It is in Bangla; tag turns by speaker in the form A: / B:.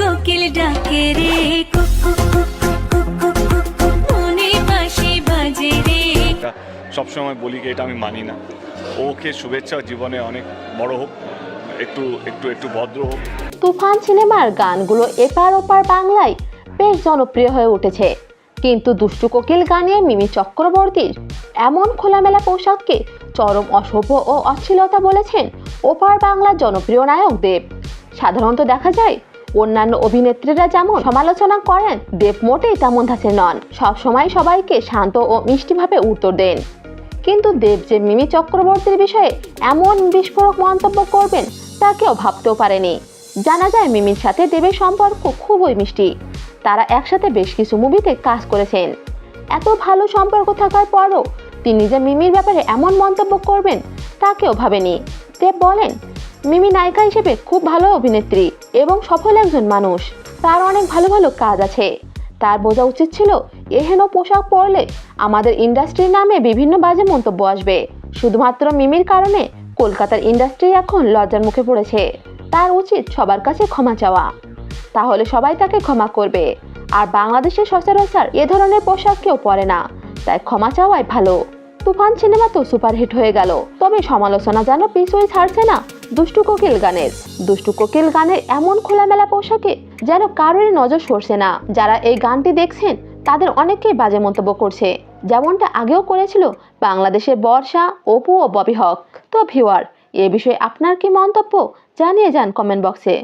A: কোকিল ডাকে রে
B: সবসময় বলি কি এটা আমি মানি না। ওকে শুভেচ্ছা জীবনে অনেক বড় হোক একটু একটু একটু ভদ্র হোক।
C: তুফান সিনেমার গানগুলো এপার ওপার বাংলায় বেশ জনপ্রিয় হয়ে উঠেছে। কিন্তু দুষ্টু কোকিল গানে মিমি চক্রবর্তীর এমন খোলামেলা পোশাককে চরম অশুভ ও অশ্লীলতা বলেছেন ওপার বাংলার জনপ্রিয় নায়ক দেব। সাধারণত দেখা যায় অন্যান্য অভিনেত্রীরা যেমন সমালোচনা করেন, দেব মোটেই তেমন ধাঁচে নন। সবসময় সবাইকে শান্ত ও মিষ্টিভাবে উত্তর দেন। কিন্তু দেব যে মিমি চক্রবর্তীর বিষয়ে এমন বিস্ফোরক মন্তব্য করবেন, তা কেউ ভাবতেও পারেনি। জানা যায় মিমির সাথে দেবের সম্পর্ক খুবই মিষ্টি। তারা একসাথে বেশ কিছু মুভিতে কাজ করেছেন। এত ভালো সম্পর্ক থাকার পরও তিনি যে মিমির ব্যাপারে এমন মন্তব্য করবেন, তা কেউ ভাবেনি। দেব বলেন মিমি নায়িকা হিসেবে খুব ভালো অভিনেত্রী এবং সফল একজন মানুষ। তার অনেক ভালো ভালো কাজ আছে। তার বোঝা উচিত ছিল এহেন পোশাক পরলে আমাদের ইন্ডাস্ট্রির নামে বিভিন্ন বাজে মন্তব্য আসবে। শুধুমাত্র মিমির কারণে কলকাতার ইন্ডাস্ট্রি এখন লজ্জার মুখে পড়েছে। তার উচিত সবার কাছে ক্ষমা চাওয়া। তাহলে সবাই তাকে ক্ষমা করবে। আর বাংলাদেশের সচরাচর এ ধরনের পোশাক কেউ পরে না। তাই ক্ষমা চাওয়াই ভালো। তুফান সিনেমা তো সুপারহিট হয়ে গেল। তবে সমালোচনা যেন পিছুই ছাড়ছে না দুষ্টু কোকিল গানের। দুষ্টু কোকিল গানের এমন খোলামেলা পোশাকে যেন কারোরই নজর সরছে না। যারা এই গানটি দেখছেন, তাদের অনেকেই বাজে মন্তব্য করছে। যেমনটা আগেও করেছিল বাংলাদেশের বর্ষা, অপু ও ববি হক। তো ভিওয়ার এ বিষয়ে আপনার কি মন্তব্য জানিয়ে যান কমেন্ট বক্সে।